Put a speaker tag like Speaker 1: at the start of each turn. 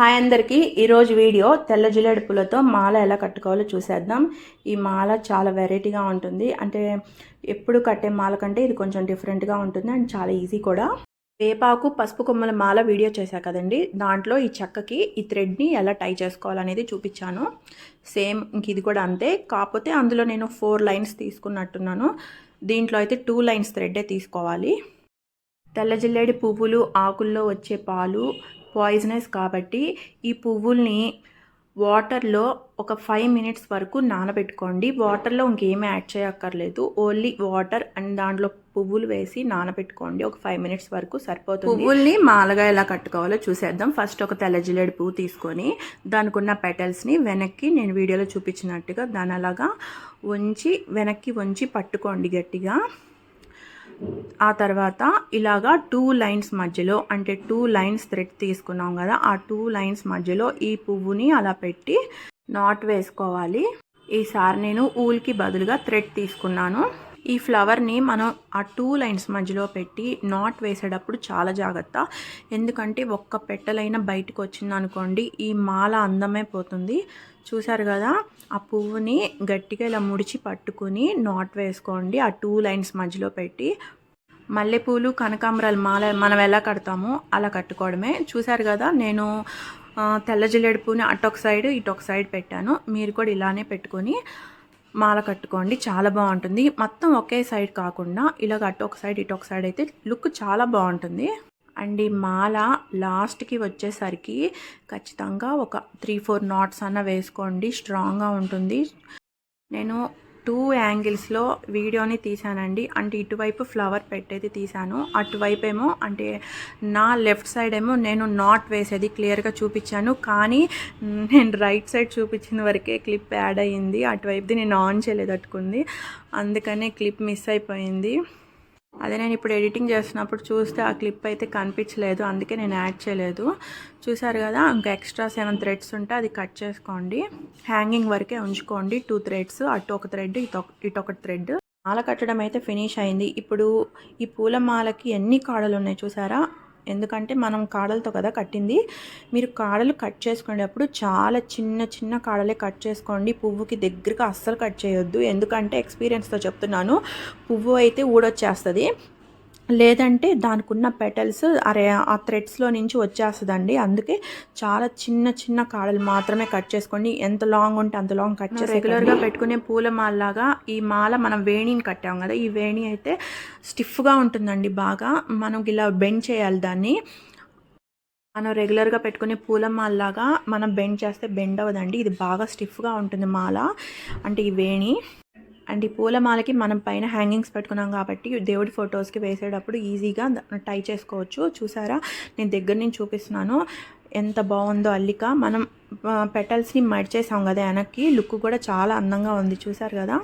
Speaker 1: Hi అందరికీ. ఈరోజు video తెల్ల జిల్లేడు పూలతో మాల ఎలా కట్టుకోవాలో చూసేద్దాం. ఈ మాల చాలా వెరైటీగా ఉంటుంది. అంటే ఎప్పుడు కట్టే మాల కంటే ఇది కొంచెం డిఫరెంట్గా ఉంటుంది అండ్ చాలా ఈజీ కూడా. వేపాకు పసుపు కొమ్మల మాల వీడియో చేశా కదండి. దాంట్లో ఈ చెక్కకి ఈ థ్రెడ్ని ఎలా టై చేసుకోవాలనేది చూపించాను. సేమ్ ఇంక ఇది కూడా అంతే. కాకపోతే అందులో నేను ఫోర్ లైన్స్ తీసుకున్నట్టున్నాను. దీంట్లో అయితే టూ లైన్స్ థ్రెడ్డే తీసుకోవాలి. తెల్ల జిల్లేడి పువ్వులు ఆకుల్లో వచ్చే పాలు పాయిజనస్ కాబట్టి ఈ పువ్వుల్ని వాటర్లో ఒక ఫైవ్ మినిట్స్ వరకు నానబెట్టుకోండి. వాటర్లో ఇంకేమీ యాడ్ చేయక్కర్లేదు. ఓన్లీ వాటర్ అండ్ దాంట్లో పువ్వులు వేసి నానబెట్టుకోండి. ఒక ఫైవ్ మినిట్స్ వరకు సరిపోతుంది. పువ్వుల్ని మాలగా ఎలా కట్టుకోవాలో చూసేద్దాం. ఫస్ట్ ఒక తెల్ల జిల్లేడు పువ్వు తీసుకొని దానికి ఉన్న పెటల్స్ని వెనక్కి నేను వీడియోలో చూపించినట్టుగా దాని అలాగా ఉంచి వెనక్కి వంచి పట్టుకోండి గట్టిగా. ఆ తర్వాత ఇలాగా టూ లైన్స్ మధ్యలో అంటే టూ లైన్స్ థ్రెడ్ తీసుకున్నాం కదా ఆ టూ లైన్స్ మధ్యలో ఈ పువ్వుని అలా పెట్టి నాట్ వేసుకోవాలి. ఈసారి నేను ఊల్కి బదులుగా థ్రెడ్ తీసుకున్నాను. ఈ ఫ్లవర్ని మనం ఆ టూ లైన్స్ మధ్యలో పెట్టి నాట్ వేసేటప్పుడు చాలా జాగ్రత్త. ఎందుకంటే ఒక్క పెట్టలైనా బయటకు వచ్చింది అనుకోండి ఈ మాల అందమే పోతుంది. చూసారు కదా ఆ పువ్వుని గట్టిగా ఇలా ముడిచి పట్టుకుని నాట్ వేసుకోండి. ఆ టూ లైన్స్ మధ్యలో పెట్టి మల్లెపూలు కనకాంబరాలు మాల మనం ఎలా కడతామో అలా కట్టుకోవడమే. చూసారు కదా నేను తెల్ల జిల్లెడు పూని అటొక సైడ్ ఇటొక సైడ్ పెట్టాను. మీరు కూడా ఇలానే పెట్టుకొని మాల కట్టుకోండి చాలా బాగుంటుంది. మొత్తం ఒకే సైడ్ కాకుండా ఇలాగ అటు ఒక సైడ్ ఇటు ఒక సైడ్ అయితే లుక్ చాలా బాగుంటుంది. అండ్ ఈ మాల లాస్ట్కి వచ్చేసరికి ఖచ్చితంగా ఒక త్రీ ఫోర్ నాట్స్ అన్న వేసుకోండి స్ట్రాంగ్గా ఉంటుంది. నేను టూ యాంగిల్స్లో వీడియోని తీశానండి. అంటే ఇటువైపు ఫ్లవర్ పెట్టేది తీశాను. అటువైపు ఏమో అంటే నా లెఫ్ట్ సైడ్ ఏమో నేను నాట్ వేసేది క్లియర్గా చూపించాను. కానీ నేను రైట్ సైడ్ చూపించిన వరకే క్లిప్ యాడ్ అయ్యింది. అటువైపుది నేను ఆన్ చేయలేదట్టుకుంది. అందుకనే క్లిప్ మిస్ అయిపోయింది. అదే నేను ఇప్పుడు ఎడిటింగ్ చేస్తున్నప్పుడు చూస్తే ఆ క్లిప్ అయితే కనిపించలేదు. అందుకే నేను యాడ్ చేయలేదు. చూసారు కదా ఇంకా ఎక్స్ట్రా సెవెన్ థ్రెడ్స్ ఉంటే అది కట్ చేసుకోండి. హ్యాంగింగ్ వరకే ఉంచుకోండి. టూ థ్రెడ్స్ అటు ఒక థ్రెడ్ ఇటు ఇటు ఒక థ్రెడ్. మాల కట్టడం అయితే ఫినిష్ అయింది. ఇప్పుడు ఈ పూల మాలకి ఎన్ని కాడలు ఉన్నాయి చూసారా? ఎందుకంటే మనం కాడలతో కదా కట్టింది. మీరు కాడలు కట్ చేసుకునేటప్పుడు చాలా చిన్న చిన్న కాడలే కట్ చేసుకోండి. పువ్వుకి దగ్గరగా అస్సలు కట్ చేయొద్దు. ఎందుకంటే ఎక్స్పీరియన్స్తో చెప్తున్నాను పువ్వు అయితే ఊడొచ్చేస్తుంది. లేదంటే దానికి ఉన్న పెటల్స్ అరే ఆ థ్రెడ్స్లో నుంచి వచ్చేస్తుందండి. అందుకే చాలా చిన్న చిన్న కాడలు మాత్రమే కట్ చేసుకోండి. ఎంత లాంగ్ ఉంటే అంత లాంగ్ కట్ చేసి రెగ్యులర్గా పెట్టుకునే పూల మాలలాగా ఈ మాల మనం వేణిని కట్టాం కదా ఈ వేణి అయితే స్టిఫ్గా ఉంటుందండి బాగా. మనం ఇలా బెండ్ చేయాలి దాన్ని. మనం రెగ్యులర్గా పెట్టుకునే పూల మాలలాగా మనం బెండ్ చేస్తే బెండ్ అవ్వదండి. ఇది బాగా స్టిఫ్గా ఉంటుంది మాల. అంటే ఈ వేణి. అండ్ ఈ పూలమాలకి మనం పైన హ్యాంగింగ్స్ పెట్టుకున్నాం కాబట్టి దేవుడి ఫొటోస్కి వేసేటప్పుడు ఈజీగా టై చేసుకోవచ్చు. చూసారా? నేను దగ్గర నుంచి చూపిస్తున్నాను. ఎంత బాగుందో అల్లిక. మనం పెటల్స్ని మడిచేసాం కదా వెనక్కి. లుక్ కూడా చాలా అందంగా ఉంది. చూసారు కదా?